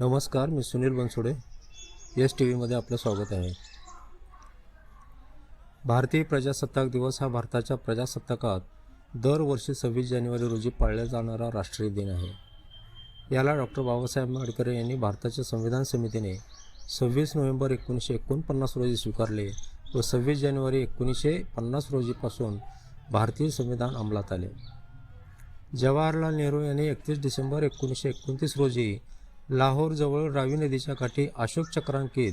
नमस्कार मी Sunil Bansode. S T व्हीमध्ये आपलं स्वागत आहे. भारतीय प्रजासत्ताक दिवस हा भारताच्या प्रजासत्ताकात दरवर्षी सव्वीस जानेवारी रोजी पाळला जाणारा राष्ट्रीय दिन आहे. याला डॉक्टर बाबासाहेब आंबेडकर यांनी भारताच्या संविधान समितीने सव्वीस नोव्हेंबर एकोणीसशे एकोणपन्नास रोजी स्वीकारले व सव्वीस जानेवारी एकोणीसशे पन्नास रोजीपासून भारतीय संविधान अंमलात आले. जवाहरलाल नेहरू यांनी एकतीस डिसेंबर एकोणीसशे एकोणतीस रोजी लाहोरजवळ रावी नदीच्या काठी अशोक चक्रांकित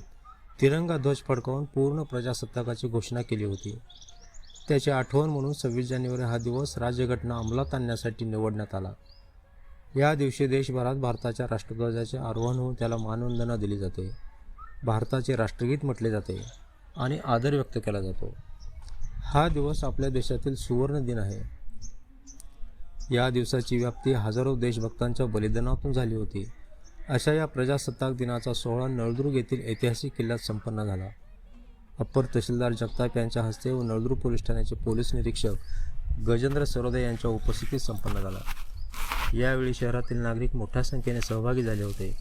तिरंगा ध्वज फडकावून पूर्ण प्रजासत्ताकाची घोषणा केली होती. त्याची आठवण म्हणून सव्वीस जानेवारी हा दिवस राज्यघटना अंमलात आणण्यासाठी निवडण्यात आला. या दिवशी देशभरात भारताच्या राष्ट्रध्वजाचे आरोहण होऊन त्याला मानवंदना दिली जाते. भारताचे राष्ट्रगीत म्हटले जाते आणि आदर व्यक्त केला जातो. हा दिवस आपल्या देशातील सुवर्ण दिन आहे. या दिवसाची व्याप्ती हजारो देशभक्तांच्या बलिदानातून झाली होती. अशा या प्रजासत्ताक दिनाचा सोहळा नळदुर्ग येथील ऐतिहासिक किल्ल्यात संपन्न झाला. अप्पर तहसीलदार जगताप यांच्या हस्ते व नळदुर्ग पोलीस ठाण्याचे पोलीस निरीक्षक गजेंद्र सरोदे यांच्या उपस्थितीत संपन्न झाला. यावेळी शहरातील नागरिक मोठ्या संख्येने सहभागी झाले होते.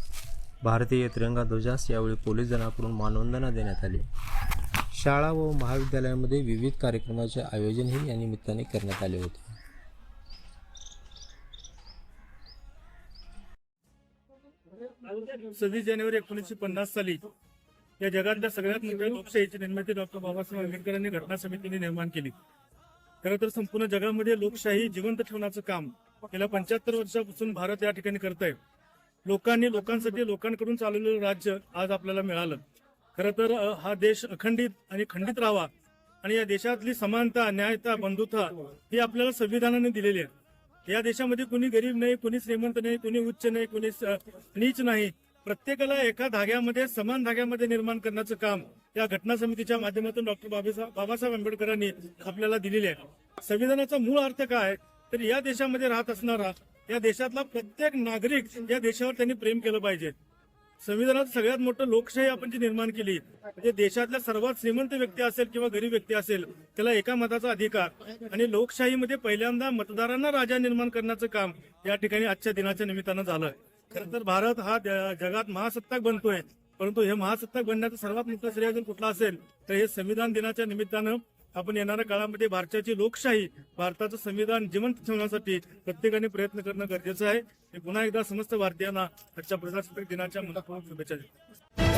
भारतीय तिरंगा ध्वजास यावेळी पोलीस दलाकडून मानवंदना देण्यात आली. शाळा व महाविद्यालयामध्ये विविध कार्यक्रमाचे आयोजनही या निमित्ताने करण्यात आले होते. सव्वीस जानेवारी एकोणीसशे पन्नास साली या जगातल्या सगळ्यात मोठ्या लोकशाहीची निर्मिती डॉक्टर बाबासाहेब आंबेडकरांनी घटना समितीने निर्माण केली. खरं तर संपूर्ण जगामध्ये लोकशाही जिवंत ठेवण्याचं काम गेल्या पंच्याहत्तर वर्षापासून भारत या ठिकाणी करत आहे लोकांनी लोकांसाठी लोकांकडून चालवलेलं राज्य आज आपल्याला मिळालं. खरं तर हा देश अखंडित आणि खंडित राहावा आणि या देशातली समानता न्यायता बंधुता ही आपल्याला संविधानाने दिलेली आहे. या देशामध्ये कुणी गरीब नाही कुणी श्रीमंत नाही कुणी उच्च नाही कुणी नीच नाही. प्रत्येकाला एका धाग्यामध्ये समान धाग्यामध्ये निर्माण करण्याचं काम या घटना समितीच्या माध्यमातून डॉक्टर बाबासाहेब बाबासाहेब आंबेडकरांनी आपल्याला दिलेले आहे. संविधानाचा मूळ अर्थ काय तर या देशामध्ये राहत असणारा या देशातला प्रत्येक नागरिक या देशावर त्यांनी प्रेम केलं पाहिजे. संविधानात सगळ्यात मोठं लोकशाही आपण जी निर्माण केली म्हणजे देशातल्या सर्वात श्रीमंत व्यक्ती असेल किंवा गरीब व्यक्ती असेल त्याला एका मताचा अधिकार. आणि लोकशाहीमध्ये पहिल्यांदा मतदारांना राजा निर्माण करण्याचं काम या ठिकाणी आजच्या दिनाच्या निमित्तानं झालं खरं तर भारत हा जगात महासत्ताक बनतोय परंतु हे महासत्ताक बनण्याचं सर्वात मोठं श्रेय जर कुठला असेल तर हे संविधान दिनाच्या निमित्तानं आपण येणाऱ्या काळामध्ये भारताची लोकशाही भारताचं संविधान जिवंत ठेवण्यासाठी प्रत्येकाने प्रयत्न करणं गरजेचं आहे. मी पुन्हा एकदा समस्त भारतीयांना आजच्या प्रजासत्ताक दिनाच्या मनपूर्वक शुभेच्छा देतो.